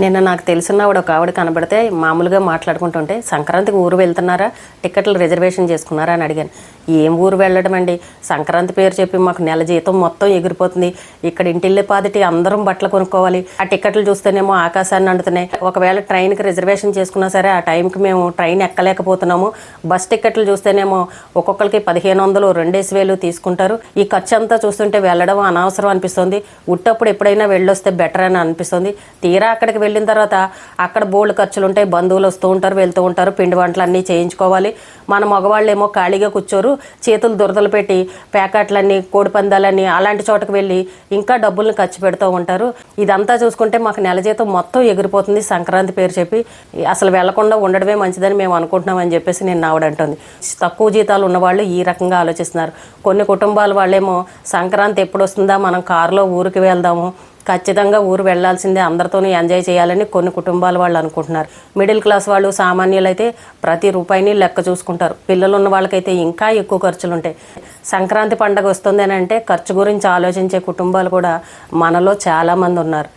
నిన్న నాకు తెలిసిన ఆవిడ ఒక ఆవిడ కనబడితే మామూలుగా మాట్లాడుకుంటుంటే సంక్రాంతికి ఊరు వెళ్తున్నారా? టికెట్లు రిజర్వేషన్ చేసుకున్నారా అని అడిగాను. ఏం ఊరు వెళ్ళడం అండి? సంక్రాంతి పేరు చెప్పి మాకు నెల జీతం మొత్తం ఎగిరిపోతుంది. ఇక్కడ ఇంటిల్లే పాదిటి అందరం బట్టలు కొనుక్కోవాలి. ఆ టికెట్లు చూస్తేనేమో ఆకాశాన్ని అంటుతున్నాయి. ఒకవేళ ట్రైన్కి రిజర్వేషన్ చేసుకున్నా సరే ఆ టైంకి మేము ట్రైన్ ఎక్కలేకపోతున్నాము. బస్ టికెట్లు చూస్తేనేమో ఒక్కొక్కరికి పదిహేను వందలు రెండేసి వేలు తీసుకుంటారు. ఈ ఖర్చు అంతా చూస్తుంటే వెళ్ళడం అనవసరం అనిపిస్తుంది. ఉట్టప్పుడు ఎప్పుడైనా వెళ్ళొస్తే బెటర్ అని అనిపిస్తుంది. తీరా అక్కడికి వెళ్ళిన తర్వాత అక్కడ బోల్డ్ ఖర్చులు ఉంటాయి బంధువులు వస్తూ ఉంటారు వెళ్తూ ఉంటారు పిండి వంటలు అన్నీ చేయించుకోవాలి. మన మగవాళ్ళు ఏమో ఖాళీగా కూర్చోరు చేతులు దురదలు పెట్టి ప్యాకెట్లన్నీ కోడి పందాలని అలాంటి చోటకు వెళ్ళి ఇంకా డబ్బుల్ని ఖర్చు పెడుతూ ఉంటారు. ఇదంతా చూసుకుంటే మాకు నెల జీతం మొత్తం ఎగిరిపోతుంది సంక్రాంతి పేరు చెప్పి. అసలు వెళ్ళకుండా ఉండడమే మంచిదని మేము అనుకుంటున్నాం అని చెప్పేసి నేను ఆవిడంటుంది తక్కువ జీతాలు ఉన్నవాళ్ళు ఈ రకంగా ఆలోచిస్తున్నారు. కొన్ని కుటుంబాల వాళ్ళేమో సంక్రాంతి ఎప్పుడు వస్తుందా మనం కారులో ఊరికి వెళ్దాము ఖచ్చితంగా ఊరు వెళ్ళాల్సిందే అందరితోనూ ఎంజాయ్ చేయాలని కొన్ని కుటుంబాల వాళ్ళు అనుకుంటున్నారు. మిడిల్ క్లాస్ వాళ్ళు సామాన్యులైతే ప్రతి రూపాయిని లెక్క చూసుకుంటారు. పిల్లలు ఉన్న వాళ్ళకైతే ఇంకా ఎక్కువ ఖర్చులు ఉంటాయి సంక్రాంతి పండగ వస్తుంది అని అంటే ఖర్చు గురించి ఆలోచించే కుటుంబాలు కూడా మనలో చాలామంది ఉన్నారు.